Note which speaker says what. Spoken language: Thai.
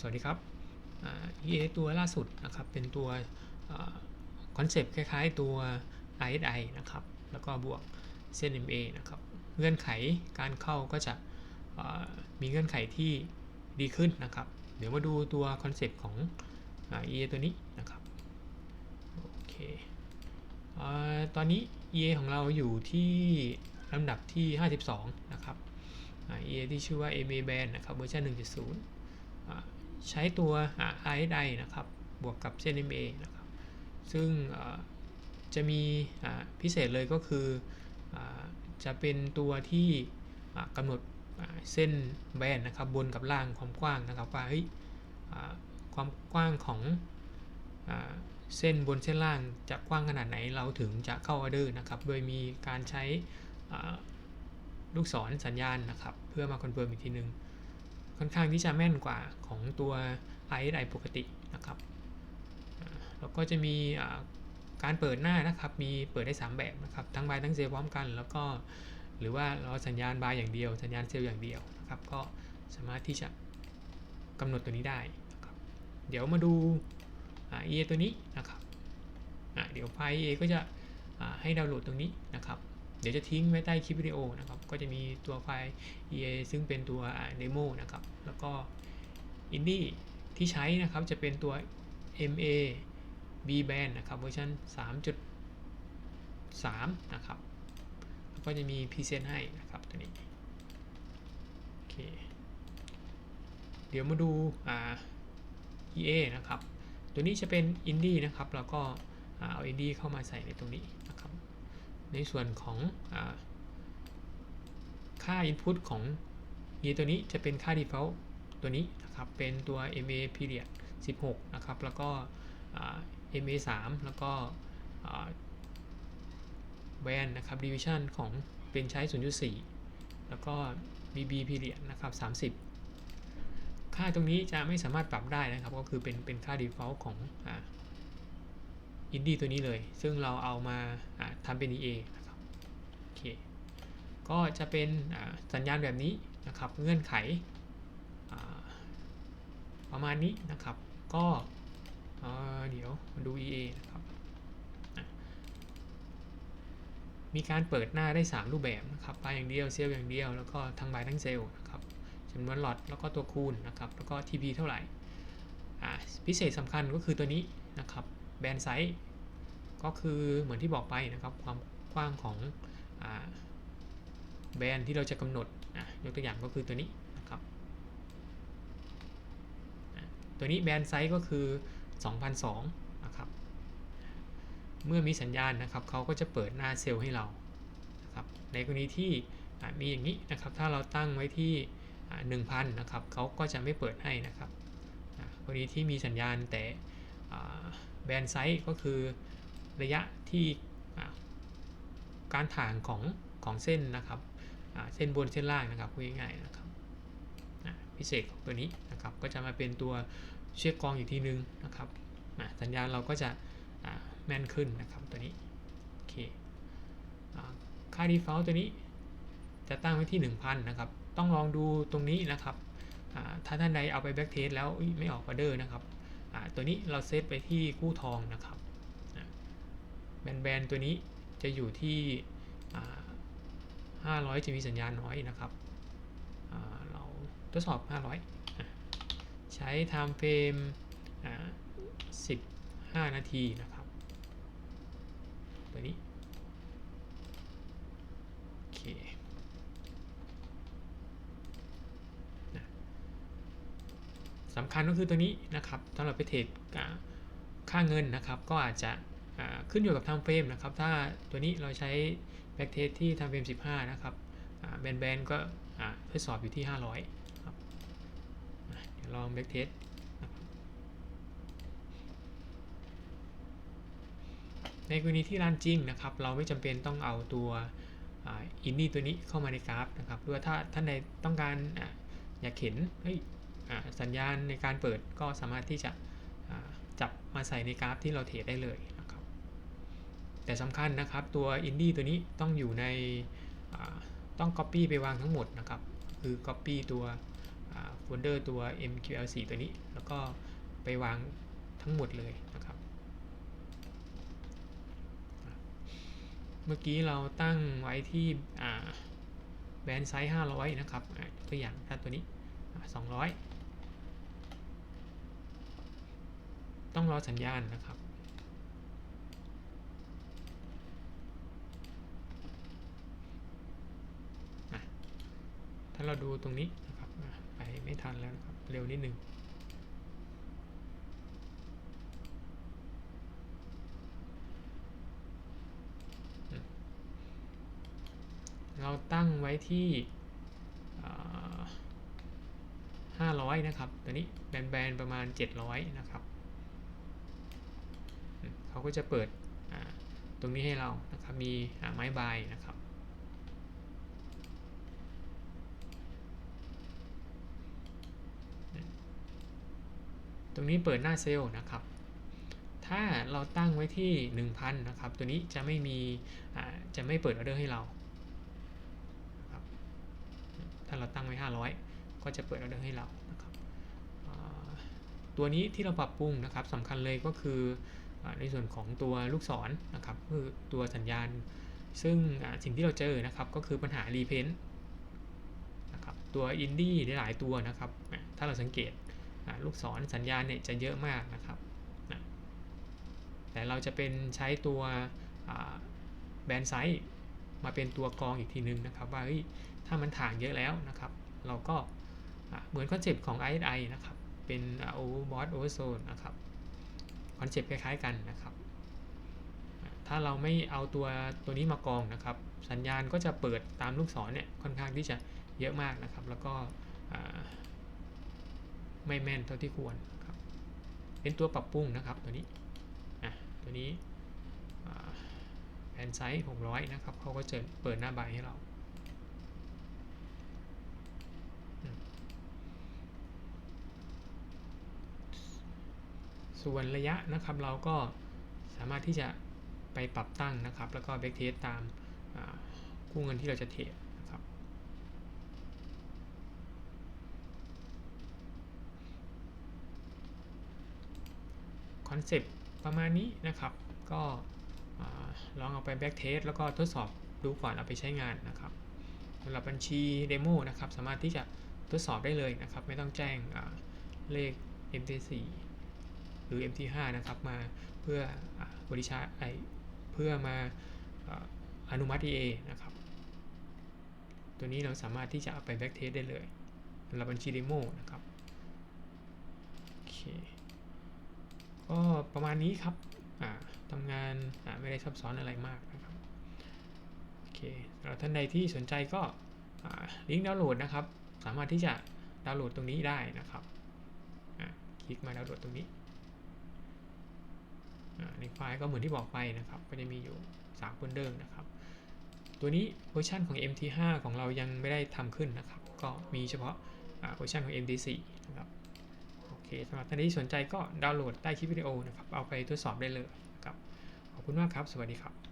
Speaker 1: สวัสดีครับ EA ตัวล่าสุดนะครับ เป็นตัวคอนเซปต์คล้ายๆตัว RSI นะครับ แล้วก็บวก CNMA นะครับ เงื่อนไขการเข้าก็จะมีเงื่อนไขที่ดีขึ้นนะครับ เดี๋ยวมาดูตัวคอนเซปต์ของอ่า EA ตัวนี้นะครับ โอเคเออตอนนี้ EA ของเราอยู่ที่ลำดับที่ 52 นะครับอ่า EA ที่ชื่อว่า MA Band นะครับเวอร์ชัน1.0อ่า ใช้ตัว RSI นะครับ บวกกับ CNMA นะครับ ซึ่งจะมีพิเศษเลยก็คืออจะเป็นตัวที่กำหนดเส้นแบนนะครับ บนกับล่างความกว้างนะครับว่าเฮ้ยความกว้างของอเส้นบนเส้นล่างจะกว้างขนาดไหนเราถึงจะเข้าออเดอร์นะครับ โดยมีการใช้ลูกศรสัญญาณนะครับ เพื่อมาคอนเฟิร์มอีกทีนึง ค่อนข้างที่จะแม่นกว่าของตัว RSI ปกตินะครับแล้วก็จะมีการเปิดหน้านะครับ มีเปิดได้ 3 แบบนะครับ ทั้งบายทั้งเซลล์พร้อมกัน แล้วก็หรือว่าเราสัญญาณบายอย่างเดียว สัญญาณเซลล์อย่างเดียวนะครับ ก็สามารถที่จะกำหนดตัวนี้ได้นะครับ เดี๋ยวมาดูอ่า EA ตัวนี้นะครับ เดี๋ยวไฟล์ EA ก็จะให้ดาวน์โหลดตรงนี้นะครับ เดี๋ยวจะทิ้งไว้ใต้คลิปวิดีโอนะครับ ก็จะมีตัวไฟล์ EA ซึ่งเป็นตัวเดโมนะครับ แล้วก็ Indie ที่ใช้นะครับจะเป็นตัว MA B band นะครับเวอร์ชัน3.3 นะครับ แล้วก็จะมี Present ให้นะครับตัวนี้โอเคเดี๋ยวมาดูอ่า EA นะครับ ตัวนี้จะเป็น Indie นะครับ แล้วก็อ่าเอา Indie เข้ามาใส่ในตรงนี้นะครับ ในส่วนของอค่า Input ของ e ตัวนี้จะเป็นค่า default ตัวนี้นะครับ เป็นตัว MA period 16 นะครับ แล้วก็ MA 3แล้วก็แวนนะครับ division ของเป็นใช้ 0.4 แล้วก็ BB period นะครับ 30 ค่าตรงนี้จะไม่สามารถปรับได้นะครับ ก็คือเป็นเป็นค่า default ของอ อินดี้ตัวนี้เลย ซึ่งเราเอามาอ่าทำเป็น EA นะครับโอเคก็จะเป็นสัญญาณแบบนี้นะครับเงื่อนไขประมาณนี้นะครับ ก็เดี๋ยวมาดู EA นะครับมีการเปิดหน้าได้ 3 รูปแบบนะครับบายอย่างเดียวเซลล์อย่างเดียว แล้วก็ทั้งใบทั้งเซลล์นะครับจำนวนหลอดแล้วก็ตัวคูณนะครับ แล้วก็ TP เท่าไหร่พิเศษสำคัญก็คือตัวนี้นะครับ แบนไซส์ก็คือเหมือนที่บอกไปนะครับ ความกว้างของอแบนที่เราจะกำหนดอะยกตัวอย่างก็คือตัวนี้นะครับตัวนี้แบนไซส์ก็คือ 2002นะครับเมื่อมีสัญญาณนะครับเขาก็จะเปิดหน้าเซลล์ให้เรานะครับในกรณีที่มีอย่างนี้นะครับ ถ้าเราตั้งไว้ที่ 1,000นะครับเขาก็จะไม่เปิดให้นะครับกรณีที่มีสัญญาณแต่ แบนไซส์ก็คือระยะที่การถ่างของของเส้นนะครับเส้นบนเส้นล่างนะครับพูดง่ายๆนะครับพิเศษของตัวนี้นะครับก็จะมาเป็นตัวเชือกกรองอีกทีนึงนะครับสัญญาณเราก็จะแม่นขึ้นนะครับตัวนี้โอเคอค่า default ตัวนี้จะตั้งไว้ที่ 1000 นะครับ ต้องลองดูตรงนี้นะครับถ้าท่านใดเอาไปแบ็กเทสแล้วไม่ออกออเดอร์นะครับ ตัวนี้เราเซตไปที่คู่ทองนะครับแบนๆตัวนี้จะอยู่ที่อ่า500 จะมีสัญญาณน้อยนะครับ เราทดสอบ 500อะใช้ time frame 15 นาทีนะครับ ตัวนี้ โอเค สำคัญก็คือตัวนี้นะครับสำหรับไปเทรดค่าเงินนะครับ ก็อาจจะขึ้นอยู่กับ time frame นะครับ ถ้าตัวนี้เราใช้ back test ที่ time frame 15 นะครับแบนแบนๆก็อ่าทดสอบอยู่ที่ 500ครับอะเดี๋ยวลอง back test ในกรณีที่รันจริงนะครับ เราไม่จำเป็นต้องเอาตัวอินดี้ตัวนี้เข้ามาในกราฟนะครับหรือว่าถ้าท่านใดต้องการอยากเห็นเฮ้ย สัญญาณในการเปิดก็สามารถที่จะจับมาใส่ในกราฟที่เราเทรดได้เลยนะครับ แต่สำคัญนะครับตัวอินดี้ตัวนี้ต้องอยู่ในต้อง Copy ไปวางทั้งหมดนะครับ คือ Copy ตัวโฟลเดอร์ตัว MQL4 ตัวนี้ แล้วก็ไปวางทั้งหมดเลยนะครับ เมื่อกี้เราตั้งไว้ที่แบนไซส์500 นะครับ ตัวอย่างถ้าตัวนี้อะ200 ต้องรอสัญญาณนะครับ ถ้าเราดูตรงนี้นะครับไปไม่ทันแล้วนะครับ เร็วนิดนึงเราตั้งไว้ที่ห้าร้อยนะครับ ตัวนี้แบนๆ ประมาณ 700 นะครับ เขาก็จะเปิดตรงนี้ให้เรานะครับมีไม้บายนะครับตรงนี้เปิดหน้าเซลล์นะครับ ถ้าเราตั้งไว้ที่ 1,000 นะครับ ตัวนี้จะไม่มีจะไม่เปิดออเดอร์ให้เราถ้าเราตั้งไว้ 500 ก็จะเปิดออเดอร์ให้เรานะครับตัวนี้ที่เราปรับปรุงนะครับสำคัญเลยก็คือ ในส่วนของตัวลูกศรนะครับคือตัวสัญญาณ ซึ่งสิ่งที่เราเจอนะครับก็คือปัญหารีเพนต์นะครับตัวอินดี้หลายตัวนะครับถ้าเราสังเกตลูกศรสัญญาณเนี่ยจะเยอะมากนะครับนะแต่เราจะเป็นใช้ตัวแบนไซต์มาเป็นตัวกรองอีกทีนึงนะครับว่าถ้ามันถ่างเยอะแล้วนะครับ เราก็เหมือนคอนเซปต์ของ ISI นะครับ เป็น overbought oversold นะครับ คอนเซปต์คล้ายๆกันนะครับ ถ้าเราไม่เอาตัวตัวนี้มากองนะครับ สัญญาณก็จะเปิดตามลูกศรเนี่ยค่อนข้างที่จะเยอะมากนะครับ แล้วก็ไม่แม่นเท่าที่ควรครับ เป็นตัวปรับปรุงนะครับตัวนี้ตัวนี้แผนไซส์600 นะครับเขาก็จะเปิดหน้าใบให้เรา ส่วนระยะนะครับเราก็สามารถที่จะไปปรับตั้งนะครับ แล้วก็แบ็กเทสตามอ่าคู่เงินที่เราจะเทรดนะครับ คอนเซปต์ประมาณนี้นะครับ ก็ลองเอาไปแบ็กเทสแล้วก็ทดสอบดูก่อนเอาไปใช้งานนะครับสำหรับบัญชีเดโมนะครับ สามารถที่จะทดสอบได้เลยนะครับ ไม่ต้องแจ้งเลข MT4 หรือ MT5 นะครับ มาเพื่อบริชาไอเพื่อมาออนุมัติ EA นะครับ ตัวนี้เราสามารถที่จะเอาไปแบ็กเทสได้เลยสำหรับบัญชีเดโมนะครับ โอเคก็ประมาณนี้ครับทำงานไม่ได้ซับซ้อนอะไรมากนะครับ โอเคสำหรับท่านใดที่สนใจก็ลิงก์ดาวน์โหลดนะครับ สามารถที่จะดาวน์โหลดตรงนี้ได้นะครับ คลิกมาดาวน์โหลดตรงนี้ ในไฟล์ก็เหมือนที่บอกไปนะครับ ก็จะมีอยู่3โฟลเดอร์นะครับ ตัวนี้เวอร์ชันของ MT5 ของเรายังไม่ได้ทำขึ้นนะครับ ก็มีเฉพาะเวอร์ชันของ MT4 นะครับโอเคสำหรับท่านที่สนใจก็ดาวน์โหลดใต้คลิปวิดีโอนะครับ เอาไปทดสอบได้เลยนะครับ ขอบคุณมากครับ สวัสดีครับ